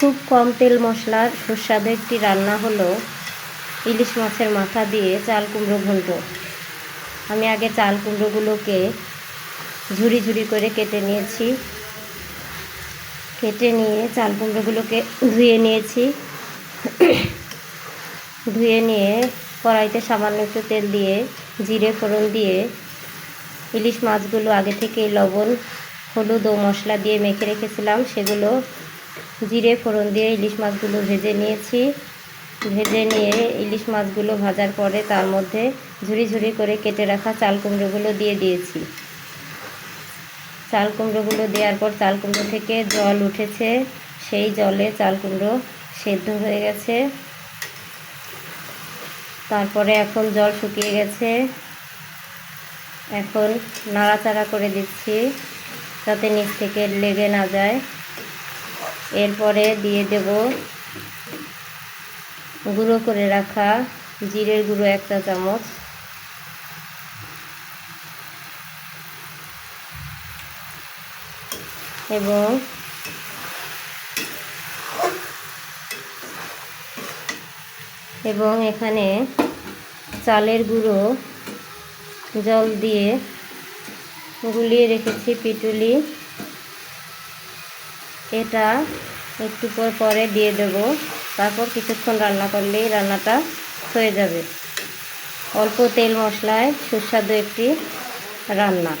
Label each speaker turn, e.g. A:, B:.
A: খুব কম তেল মশলার সুস্বাদু একটি রান্না হলো ইলিশ মাছের মাথা দিয়ে চাল কুমড়ো ঘন্ট আমি আগে চাল কুমড়োগুলোকে ঝুরি ঝুরি করে কেটে নিয়েছি। কেটে নিয়ে চাল কুমড়োগুলোকে ধুয়ে নিয়েছি। ধুয়ে নিয়ে কড়াইতে সামান্য একটু তেল দিয়ে জিরে, ফোড়ন দিয়ে ইলিশ মাছগুলো আগে থেকে লবণ, হলুদ ও মশলা দিয়ে মেখে রেখেছিলাম। সেগুলো জিরে ফোড়ন দিয়ে ইলিশ মাছগুলো ভেজে নিয়েছি। ভেজে নিয়ে ইলিশ মাছগুলো ভাজার পরে তার মধ্যে ঝুরি ঝুরি করে কেটে রাখা চাল কুমড়োগুলো দিয়ে দিয়েছি। চাল কুমড়োগুলো দেওয়ার পর চাল কুমড়ো থেকে জল উঠেছে। সেই জলে চাল কুমড়ো সেদ্ধ হয়ে গেছে। তারপরে এখন জল শুকিয়ে গেছে। এখন নাড়াচাড়া করে দিচ্ছি যাতে নিচ থেকে লেগে না যায়। এরপরে দিয়ে দেব গুঁড়ো করে রাখা জিরের গুঁড়ো একটা চামচ। এবং এবং এখানে চালের গুঁড়ো জল দিয়ে গুলিয়ে রেখেছি পিটুলি। এটা একটু পর পরে দিয়ে দেব। তারপর কিছুক্ষণ রান্না করলেই রান্নাটা হয়ে যাবে। অল্প তেল মশলায় সুস্বাদু একটি রান্না।